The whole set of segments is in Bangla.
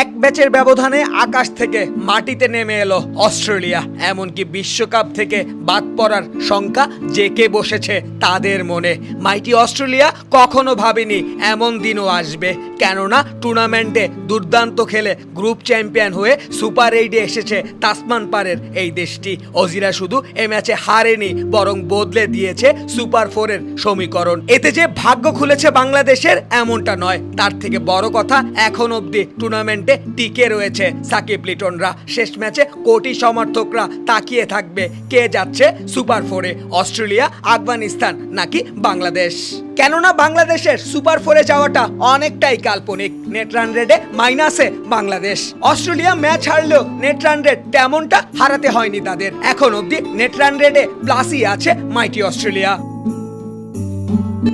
এক ম্যাচের ব্যবধানে আকাশ থেকে মাটিতে নেমে এলো অস্ট্রেলিয়া, এমনকি বিশ্বকাপ থেকে বাদ পড়ার শঙ্কা জেকে বসেছে তাদের মনে। মাইটি, অস্ট্রেলিয়া কখনো ভাবেনি এমন দিনও আসবে, কেননা টুর্নামেন্টে দুর্দান্ত খেলে গ্রুপ চ্যাম্পিয়ন হয়ে সুপার এইটে এসেছে তাসমান পারের এই দেশটি। অজিরা শুধু এ ম্যাচে হারেনি, বরং বদলে দিয়েছে সুপার ফোরের সমীকরণ। এতে যে ভাগ্য খুলেছে বাংলাদেশের, এমনটা নয়। তার থেকে বড় কথা এখন অবধি টুর্নামেন্টে টিকে রয়েছে। সাকিব, লিটনরা শেষ ম্যাচে কোটি সমর্থকরা তাকিয়ে থাকবে। কে যাচ্ছে সুপার ফোরে, অস্ট্রেলিয়া, আফগানিস্তান নাকি বাংলাদেশ? কেননা বাংলাদেশের সুপার ফোরে যাওয়াটা অনেকটাই কাল্পনিক। নেট রান রেটে মাইনাসে বাংলাদেশ। অস্ট্রেলিয়া ম্যাচ হারলেও নেট রান রেট তেমনটা হারাতে হয়নি তাদের। এখন অবধি নেট রান রেটে প্লাসই আছে মাইটি অস্ট্রেলিয়া।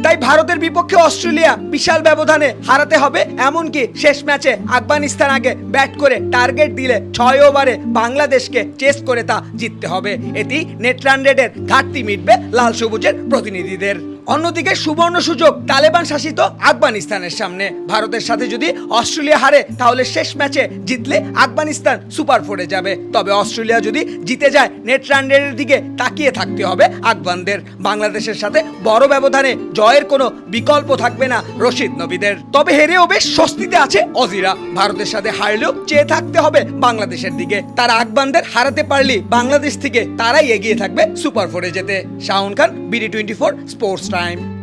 তাই ভারতের বিপক্ষে অস্ট্রেলিয়া বিশাল ব্যবধানে হারাতে হবে, এমনকি শেষ ম্যাচে আফগানিস্তান আগে ব্যাট করে টার্গেট দিলে ছয় ওভারে বাংলাদেশকে চেস করে তা জিততে হবে। এটি নেট রান রেটের ঘাটতি মিটবে লাল সবুজের প্রতিনিধিদের। অন্যদিকে সুবর্ণ সুযোগ, তালেবান শাসিত আফগানিস্তানের সামনে। ভারতের সাথে যদি অস্ট্রেলিয়া হারে, তাহলে শেষ ম্যাচে জিতলে আফগানিস্তান সুপার ফোরে যাবে। তবে অস্ট্রেলিয়া যদি জিতে যায়, নেট রান রেটের দিকে তাকিয়ে থাকতে হবে আফগানদের। বাংলাদেশের সাথে বড় ব্যবধানে জয়ের কোনো বিকল্প থাকবে না রশিদ নবীদের। তবে হেরেও বেশ স্বস্তিতে আছে অজিরা। ভারতের সাথে হারলেও চেয়ে থাকতে হবে বাংলাদেশের দিকে। তারা আফগানদের হারাতে পারলে বাংলাদেশ থেকে তারাই এগিয়ে থাকবে সুপার ফোরে যেতে। Shahan Khan, BD twenty four sports time.